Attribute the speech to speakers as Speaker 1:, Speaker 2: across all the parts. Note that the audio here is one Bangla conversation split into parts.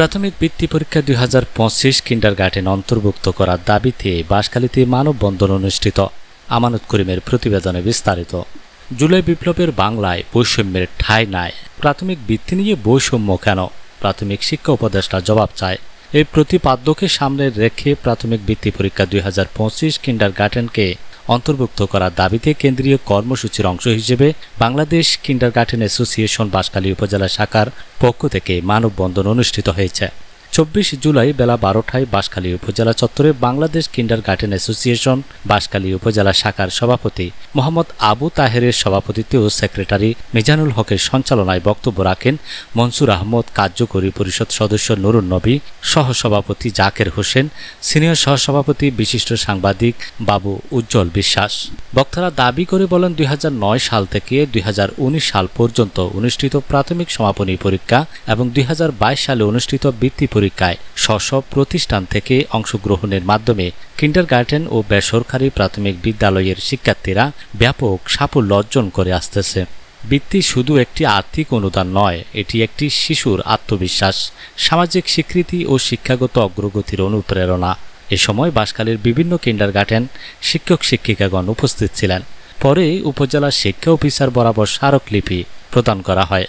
Speaker 1: প্রাথমিক বৃত্তি পরীক্ষা দুই হাজার পঁচিশ কিন্ডার গার্ডেন অন্তর্ভুক্ত করার দাবিতে বাঁশখালীতে মানববন্ধন অনুষ্ঠিত। আমানত করিমের প্রতিবেদনে বিস্তারিত। জুলাই বিপ্লবের বাংলায় বৈষম্যের ঠাঁই নাই। প্রাথমিক বৃত্তি নিয়ে বৈষম্য কেন? প্রাথমিক শিক্ষা উপদেষ্টা জবাব চায়। এই প্রতিপাদ্যকে সামনে রেখে প্রাথমিক বৃত্তি পরীক্ষা দুই হাজার পঁচিশ কিন্ডার গার্ডেনকে অন্তর্ভুক্ত করার দাবিতে কেন্দ্রীয় কর্মসূচির অংশ হিসেবে Bangladesh kindergarten association Banshkhali উপজেলা শাখার পক্ষ থেকে মানববন্ধন অনুষ্ঠিত হয়েছে। চব্বিশ জুলাই বেলা বারোটায় বাঁশখালী উপজেলা চত্বরে Bangladesh kindergarten association, Banshkhali উপজেলা শাখার সভাপতি মোহাম্মদ আবু তাহেরের সভাপতিত্বে ও সেক্রেটারি মিজানুল হকের সঞ্চালনায় বক্তব্য রাখেন মনসুর আহমদ কার্যকরী পরিষদ সদস্য নুরুন নবী, সহসভাপতি জাকের হোসেন, সিনিয়র সহসভাপতি বিশিষ্ট সাংবাদিক বাবু উজ্জ্বল বিশ্বাস। বক্তারা দাবি করে বলেন, দুই হাজার নয় সাল থেকে দুই হাজার উনিশ সাল পর্যন্ত অনুষ্ঠিত প্রাথমিক সমাপনী পরীক্ষা এবং দুই হাজার বাইশ সালে অনুষ্ঠিত বৃত্তি পরীক্ষায় স্ব প্রতিষ্ঠান থেকে অংশগ্রহণের মাধ্যমে কিন্ডার গার্ডেন ও বেসরকারি প্রাথমিক বিদ্যালয়ের শিক্ষার্থীরা ব্যাপক সাফল্য অর্জন করে আসতেছে। বৃত্তি শুধু একটি আর্থিক অনুদান নয়, এটি একটি শিশুর আত্মবিশ্বাস, সামাজিক স্বীকৃতি ও শিক্ষাগত অগ্রগতির অনুপ্রেরণা। এ সময় বাঁশখালীর বিভিন্ন কিন্ডার গার্ডেন শিক্ষক শিক্ষিকাগণ উপস্থিত ছিলেন। পরে উপজেলা শিক্ষা অফিসার বরাবর স্মারকলিপি প্রদান করা হয়।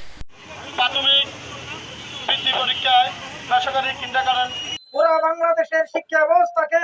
Speaker 2: বেসরকারি কিন্ডারগার্টেন
Speaker 3: পুরা বাংলাদেশের শিক্ষা ব্যবস্থাকে